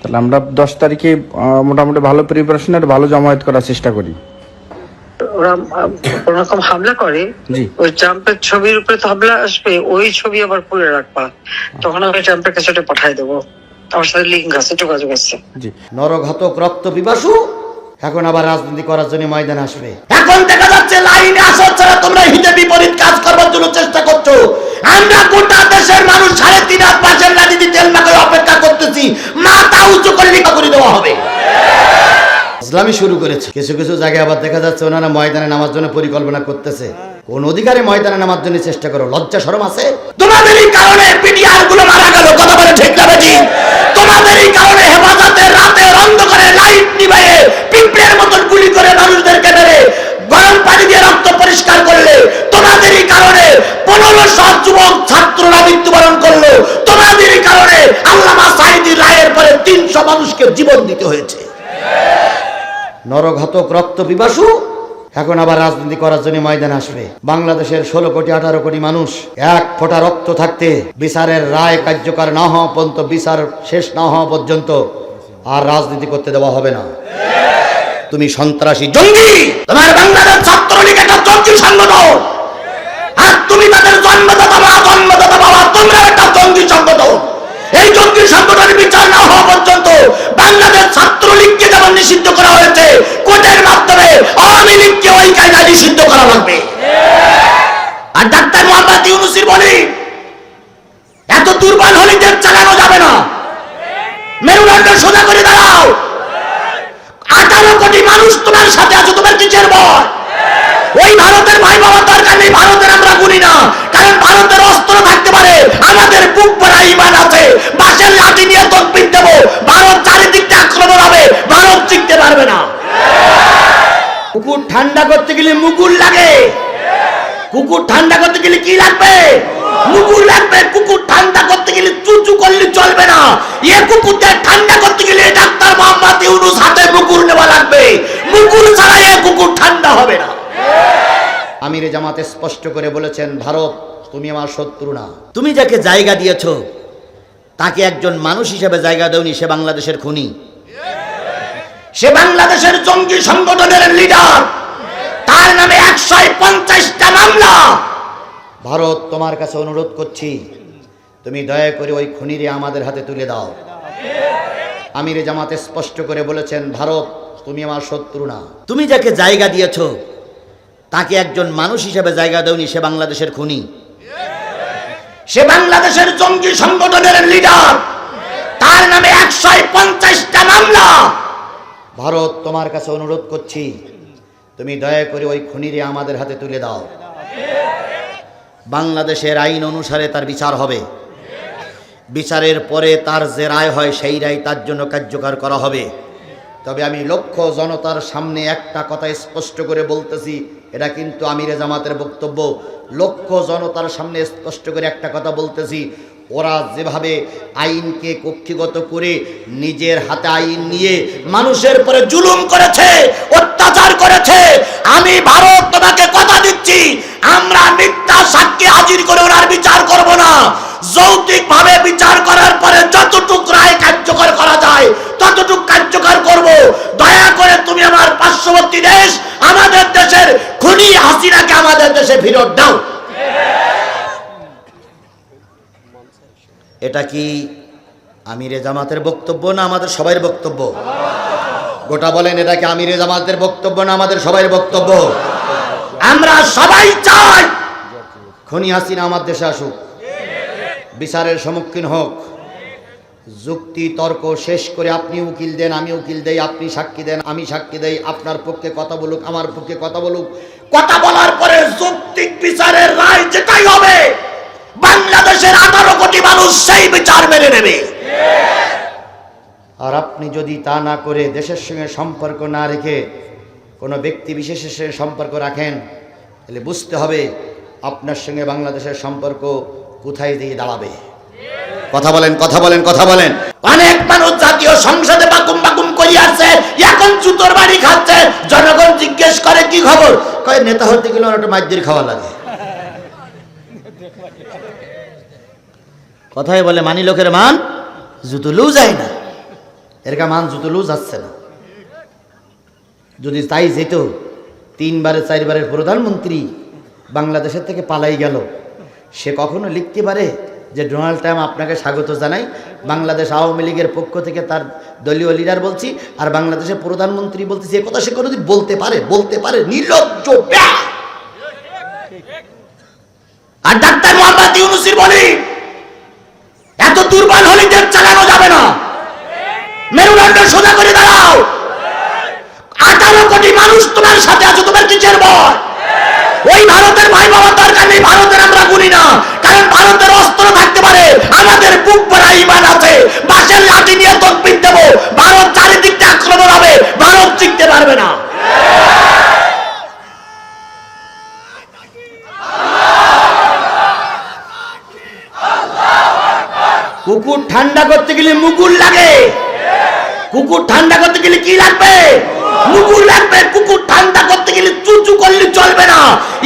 তাহলে আমরা দশ তারিখে মোটামুটি ভালো প্রিপারেশন আর ভালো জমায়েত করার চেষ্টা করি। ওরা কোন রকম হামলা করে জি। ওই ট্রাম্পের ছবির উপরে তো হামলা আসবে ওই ছবি আবার পুরে রাখবা। তখন আমি ট্রাম্পের কাছে ওটা পাঠাই দেবো। আমার সাথে লিঙ্ক আছে যোগাযোগ আছে। জি। নরঘাতক রক্ত পিপাসু এখন আবার রাজনীতি করার জন্য ময়দান আসবে। এখন দেখা যাচ্ছে লাইনে আসার ছাড়া তোমরা হিতে বিপরীত কাজ করবার জন্য চেষ্টা করছ। আমরা গোটা দেশের মানুষ সাড়ে তিন হাত পাঁচের রাজনীতি তেল মাকে অপেক্ষা করতেছি। মাথা উঁচু করে লিখা করে দেওয়া হবে। ইসলামী শুরু করেছে। কিছু কিছু জায়গায় আবার দেখা যাচ্ছে ওনারা ময়দানে নামার জন্য পরিকল্পনা করতেছে। কোন অধিকারে ময়দানে নামার জন্য চেষ্টা করো। লজ্জা সরম আছে? তোমাদেরই কারণে জীবন দিতে হয়েছে। নরঘাতক রক্ত পিপাসু, এখন আবার রাজনীতি করার জন্য ময়দানে আসবে। বাংলাদেশের ষোলো কোটি, আঠারো কোটি মানুষ, এক ফোঁটা রক্ত থাকতে বিচারের রায় কার্যকর না হওয়া পর্যন্ত, বিচার শেষ না হওয়া পর্যন্ত আর রাজনীতি করতে দেওয়া হবে না। তুমি সন্ত্রাসী জঙ্গি! তোমার বাংলাদেশ ছাত্রলীগ একটা জঙ্গি সংগঠন! আর তুমি তাদের জন্মদাতা মা জন্মদাতা বাবা, তোমরা একটা জঙ্গি সংগঠন! এই জঙ্গি সংগঠনের বিচার না হওয়া পর্যন্ত বাংলাদেশ ছাত্রলীগকে যেমন নিষিদ্ধ করা হয়েছে কোর্টের মাধ্যমে আওয়ামী লীগকে ওই কায়দায় নিষিদ্ধ করা লাগবে। আর ডাক্তার মোহাম্মদ ইউনুসির বলি, এত দুর্বল হলে দেশ চালানো যাবে না। মেরুদণ্ড সোজা করে দাঁড়াও। আঠারো কোটি মানুষ তোমার সাথে আছে, তোমার কিসের ভয়? ওই ভারতের ভাই বাবার দরকার নেই, ভারতের আমরা গুনি না। কারণ ভারতের অস্ত্র থাকতে পারে, আমাদের বুক ভরা ইমান আছে। বাসের লাঠি নিয়ে তকবির দেব, ভারত চারিদিকটা আক্রমণ হবে, ভারত টিকতে পারবে না। কুকুর ঠান্ডা করতে গেলে মুকুল লাগে। কুকুর ঠান্ডা করতে গেলে কি লাগবে? মুকুর লাগবে, কুকুর ঠান্ডা করতে গেলে চুচু করলে চলবে না। এ কুকুরদের ঠান্ডা করতে গেলে ডাক্তার মোহাম্মদ ইউনুস হাতে মুকুর নেওয়া লাগবে। মুকুর ছাড়া এ কুকুর ঠান্ডা হবে না। আমিরে জামাতে স্পষ্ট করে বলেছেন ভারত তুমি আমার শত্রু না। তুমি যাকে জায়গা দিয়েছ তাকে একজন মানুষ হিসেবে জায়গা দেওনি সে বাংলাদেশের খুনি। সে বাংলাদেশের জঙ্গি সংগঠনের লিডার। তার নামে একশো পঞ্চাশটা মামলা। ভারত তোমার কাছে অনুরোধ করছি তুমি দয়া করে ওই খুনিরে আমাদের হাতে তুলে দাও। আমিরে জামাতে স্পষ্ট করে বলেছেন ভারত তুমি আমার শত্রু না। তুমি যাকে জায়গা দিয়েছ তাকে একজন মানুষ হিসেবে জায়গা দেওনি সে বাংলাদেশের খুনি। সে বাংলাদেশের জঙ্গি সংগঠনের লিডার তার নামে একশো পঞ্চাশটা মামলা। ভারত, তোমার কাছে অনুরোধ করছি, তুমি দয়া করে ওই খুনিরে আমাদের হাতে তুলে দাও। বাংলাদেশের আইন অনুসারে তার বিচার হবে। বিচারের পরে তার যে রায় হয়, সেই রায় তার জন্য কার্যকর করা হবে। তবে আমি লক্ষ জনতার সামনে একটা কথা স্পষ্ট করে বলতেছি এটা কিন্তু আমিরে জামাতের বক্তব্য। লক্ষ জনতার সামনে স্পষ্ট করে একটা কথা বলতেছি, ওরা যেভাবে আইনকে কক্ষিগত করে নিজের হাতে আইন নিয়ে মানুষের পরে জুলুম করেছে, অত্যাচার করেছে, আমি ভারত তোমাকে কথা দিচ্ছি, আমরা মিথ্যা সাক্ষী হাজির করে ওনার বিচার করব না। যৌক্তিক ভাবে বিচার করার পরে যতটুক রায় কার্যকর করা যায়, ততটুক কার্যকর করব। দয়া করে তুমি আমার পার্শ্ববর্তী দেশ আমাদের দেশের খুনি হাসিনাকে ফেরত দাও এটা কি আমিরে জামাতের বক্তব্য না আমাদের সবাই বক্তব্য? গোটা বলেন, এটা কি আমিরে জামাতের বক্তব্য না আমাদের সবাই বক্তব্য? আমরা সবাই চাই খনি হাসিনা আমার দেশে আসুক, বিচারের সম্মুখীন হোক। যুক্তি, তর্ক শেষ করে আপনি উকিল দেন, আমি উকিল দেই, আপনি সাক্ষী দেন, আমি সাক্ষী দেই, আপনার পক্ষে কথা বলুক, আমার পক্ষে কথা বলুক। কথা বলার পরে যৌক্তিক বিচারের রায় যেটাই হবে, বাংলাদেশের আঠারো কোটি মানুষ সেই বিচার মেনে নেবে। আর আপনি যদি তা না করে দেশের সঙ্গে সম্পর্ক না রেখে কোনো ব্যক্তি বিশেষের সঙ্গে সম্পর্ক রাখেন, তাহলে বুঝতে হবে আপনার সঙ্গে বাংলাদেশের সম্পর্ক কোথায় দিয়ে দাঁড়াবে। কথা বলেন কথা বলেন কথা বলেন। অনেক মানুষ জাতীয় সংসদে বাকুম বাকুম করি আসছে এখন জুতোর বাড়ি খাচ্ছে। জনগণ জিজ্ঞেস করে, কি খবর? কয়, নেতা হতে গেলে একটা মাইদের খাওয়া লাগে। কথাই বলে, মানি লোকের মান, জুতো লু যায় না। এরকা মান জুতলেও যাচ্ছে না। যদি তাই যেত, তিনবারে, চারবারের প্রধানমন্ত্রী বাংলাদেশের থেকে পালাই গেল। সে কখনো লিখতে পারে যে ডোনাল্ড ট্রাম্প আপনাকে স্বাগত জানাই, বাংলাদেশ আওয়ামী লীগের পক্ষ থেকে তার দলীয় লিডার বলছি, আর বাংলাদেশের প্রধানমন্ত্রী বলতেছি যে কথা সে কোনোদিন বলতে পারে বলতে পারে, নির্লজ্জ। আর ডাক্তার মোহাম্মদ ইউনুসির বলি, এত দুর্বল হলে চালানো যাবে না। মেরুদণ্ড সোজা করে দাঁড়াও। আঠারো কোটি মানুষ তোমার সাথে আছে, তোমার কিসের ভয়? ওই ভারতের ভাই বাবার দরকার নেই, ভারতের আমরা গুনি না। কারণ ভারতের অস্ত্র থাকতে পারে, আমাদের বুক ভরা ইমান আছে। বাসের লাঠি নিয়ে তকবির দেব, ভারত চারিদিক আক্রমণ হবে, ভারত টিকতে পারবে না। কুকুর ঠান্ডা করতে গেলে মুকুল লাগে। কুকুর ঠান্ডা করতে গেলে কি লাগবে? মুকুল লাগবে, কুকুর ঠান্ডা করতে গেলে চুচু করলে চলবে না।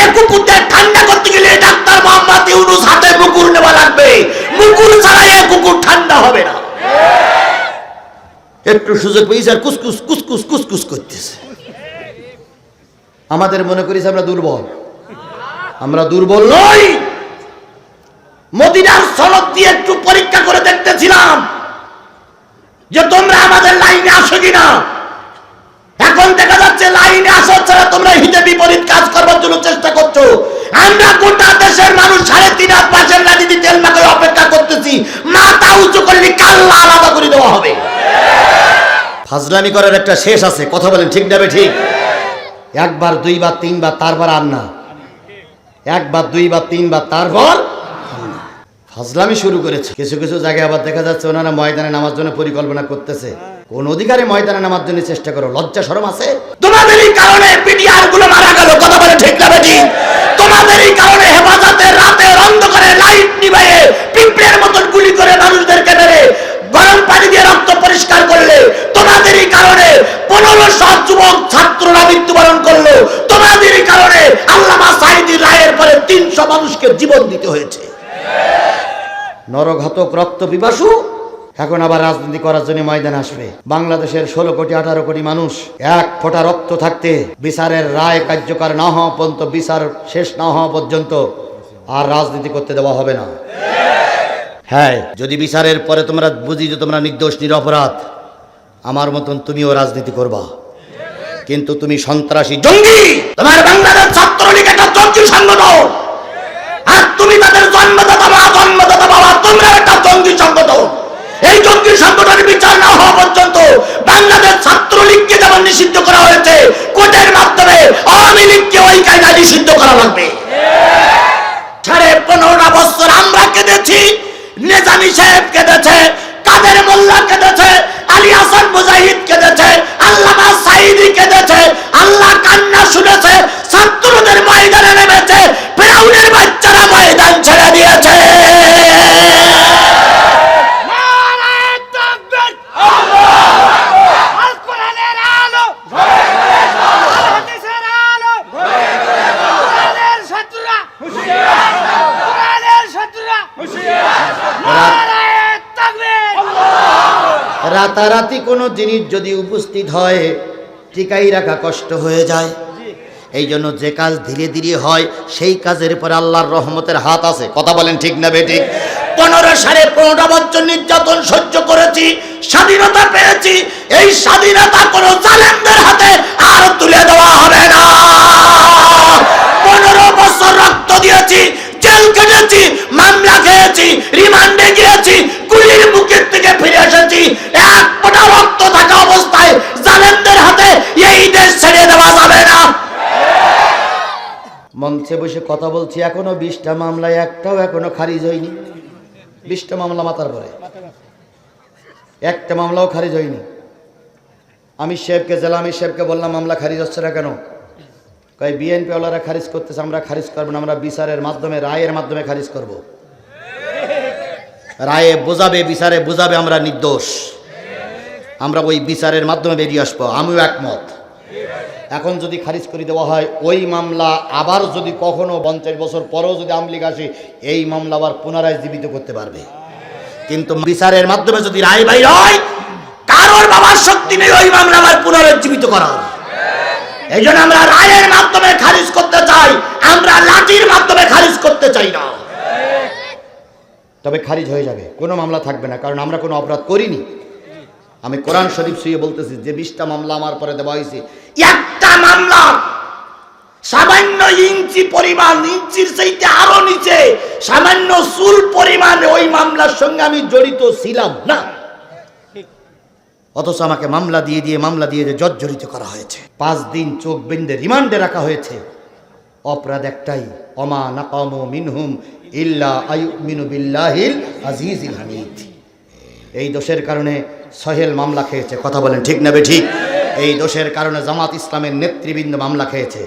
এ কুকুরদের ঠান্ডা করতে গেলে ডাক্তার মোহাম্মদ ইউনুস হাতে মুকুল নেওয়া লাগবে। মুকুল ছাড়া এ কুকুর ঠান্ডা হবে না। একটু সুযোগ পেয়েছে আর কুসকুস কুসকুস কুসকুস করতেছে। আমাদের মনে করিস আমরা দুর্বল। আমরা দুর্বল নই। মদিনার সনদ দিয়ে একটু পরীক্ষা করে দেখতেছিলাম যে তোমরা আমাদের লাইনে আসো কিনা। এখন দেখা যাচ্ছে লাইনে আসো ছাড়া তোমরা হিতে বিপরীত কাজ করবার জন্য চেষ্টা করছ। আমরা গোটা দেশের মানুষ সাড়ে তিন হাত পাশের রাজনীতি তেল মাকে অপেক্ষা করতেছি। মাথা উঁচু করলে কাল্লা আলাদা করে দেওয়া হবে। ফাজলামি করার একটা শেষ আছে, কথা বলেন, ঠিক যাবে ঠিক একবার, দুইবার, তিনবার, তারপর আর না। একবার, দুইবার, তিনবার, তারপর ফাজলামি শুরু করেছে। কিছু কিছু জায়গায় আবার দেখা যাচ্ছে ওনারা ময়দানে নামার জন্য পরিকল্পনা করতেছে। কোন অধিকারে ময়দানে নামার জন্য চেষ্টা করো, লজ্জা শরম আছে? কারণে গুলো মারা গেল ঠিক না কারণে হেফাজতে রাতে অন্ধকারে লাইট নিভাইয়ে পিঁপড়ের মতন গুলি করে মানুষদেরকে মেরে গরম পানি দিয়ে রক্ত পরিষ্কার করলে। তোমাদেরই কারণে পনেরো শত যুবক ছাত্ররা মৃত্যুবরণ করল। তোমাদেরই কারণে আল্লামা সাইদি রায়ের পরে তিনশো মানুষকে জীবন দিতে হয়েছে। নরঘাতক রক্ত পিপাসু। এখন আবার রাজনীতি করার জন্য ময়দান আসবে। বাংলাদেশের ষোলো কোটি, আঠারো কোটি মানুষ এক ফোঁটা রক্ত থাকতে বিচারের রায় কার্যকর না হওয়া পর্যন্ত, বিচার শেষ না হওয়া পর্যন্ত আর রাজনীতি করতে দেওয়া হবে না। হ্যাঁ যদি বিচারের পরে তোমরা বুঝি যে তোমরা নির্দোষ, নিরপরাধ, আমার মতন তুমিও রাজনীতি করবা। কিন্তু তুমি সন্ত্রাসী জঙ্গি! তোমার বাংলাদেশ ছাত্রলীগ একটা জঙ্গি সংগঠন! তুমি তাদের জন্মদাতা মা জন্মদাতা বাবা, তোমরা একটা জঙ্গি সংগঠন। এই জঙ্গি সংগঠনের বিচার না হওয়া পর্যন্ত বাংলাদেশ ছাত্রলীগকে যেমন নিষিদ্ধ করা হয়েছে কোর্টের মাধ্যমে আওয়ামী লীগকে ওই কায়দা নিষিদ্ধ করা লাগবে। সাড়ে পনেরোটা বছর আমরা কেঁদেছি, নেজামি সাহেব কেঁদেছে, কাদের মোল্লা কেঁদেছে, আলী হাসান মুজাহিদ কেঁদেছে, আল্লামা সাইদি কেঁদেছে, আল্লাহ কান্না শুনেছে, ছাত্রদের ময়দানে নেমেছে ফেরাউনের বাচ্চারা ময়দান ছেড়ে দিয়েছে নারায়ে তাকবীর আল কোরআনের আলো আল হাদিসের আলো কোরআনের শত্রুরা কোরআনের শত্রুরা নারায়ে তাকবীর রাতারাতি কোনো জিনিস যদি উপস্থিত হয়, টিকাই রাখা কষ্ট হয়ে যায়। এই জন্য যে কাজ ধীরে ধীরে হয়, সেই কাজের পরে আল্লাহর রহমতের হাত আছে। কথা বলেন ঠিক না বেঠিক পনেরো সাড়ে পনেরোটা বছর নির্যাতন সহ্য করেছি, স্বাধীনতা পেয়েছি, এই স্বাধীনতা কোনো জালেমদের হাতে আর তুলে দেওয়া হবে না। পনেরো বছর রক্ত দিয়েছি জেল কেটেছি, মামলা খেয়েছি, রিমান্ডে গিয়েছি মুখের থেকে ফিরে এসেছি। এক রক্ত থাকা অবস্থায় জালেমদের হাতে এই দেশ ছেড়ে দেওয়া যাবে না। মঞ্চে বসে কথা বলছি, এখনও বিশটা মামলায় একটাও এখনও খারিজ হয়নি। বিশটা মামলা মাথার পরে একটা মামলাও খারিজ হয়নি। আমি সাহেবকে জেলা আমি সাহেবকে বললাম, মামলা খারিজ হচ্ছে না কেন? কয় বিএনপি ওলারা খারিজ করতেছে, আমরা খারিজ করব না, আমরা বিচারের মাধ্যমে, রায়ের মাধ্যমে খারিজ করব। রায়ে বোঝাবে, বিচারে বোঝাবে আমরা নির্দোষ। আমরা ওই বিচারের মাধ্যমে বেরিয়ে আসব, আমিও একমত। এখন যদি খারিজ করে দেওয়া হয়, ওই মামলা আবার যদি কখনো পঞ্চাশ বছর পরেও যদি আমলিগ আসে, এই মামলা আবার পুনরায় জীবিত করতে পারবে। কিন্তু বিচারের মাধ্যমে যদি রায় বাইর হয়, কারোর দিনে ওই মামলা আমার পুনরুজ্জীবিত করার। এই জন্য আমরা রায়ের মাধ্যমে খারিজ করতে চাই। আমরা লাঠির মাধ্যমে খারিজ করতে চাই না। তবে খারিজ হয়ে যাবে। কোনো মামলা থাকবে না, কারণ আমরা কোনো অপরাধ করিনি। আমি কোরআন শরীফ শুয়ে বলতেছি, যে বিশটা মামলা আমার পরে দেওয়া হয়েছে, একটা মামলা সামান্য ইঞ্চি পরিমাণ, ইঞ্চির চাইতে আরও নিচে, সামান্য চুল পরিমাণ ওই মামলার সঙ্গে আমি জড়িত ছিলাম না। অথচ আমাকে মামলা দিয়ে দিয়ে মামলা দিয়ে দিয়ে জর্জরিত করা হয়েছে। পাঁচ দিন চোখ বেঁধে রিমান্ডে রাখা হয়েছে। অপরাধ একটাই, অমা নাকাম মিনহুম ইল্লা আয়ুমিনু বিল্লাহিল হামিদ। এই দোষের কারণে সহেল মামলা খেয়েছে, কথা বলেন ঠিক না বে ঠিক এই দোষের কারণে জামাত ইসলামের নেতৃবৃন্দ মামলা খেয়েছে।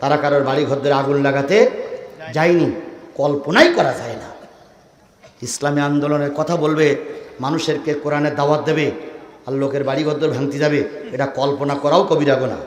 তারা কারোর বাড়ি ঘরদের আগুন লাগাতে যায়নি, কল্পনাই করা যায় না। ইসলামী আন্দোলনের কথা বলবে, মানুষেরকে কোরআনের দাওয়াত দেবে আর লোকের বাড়ি ঘর ভাঙতে যাবে এটা কল্পনা করাও কবিরা গোনা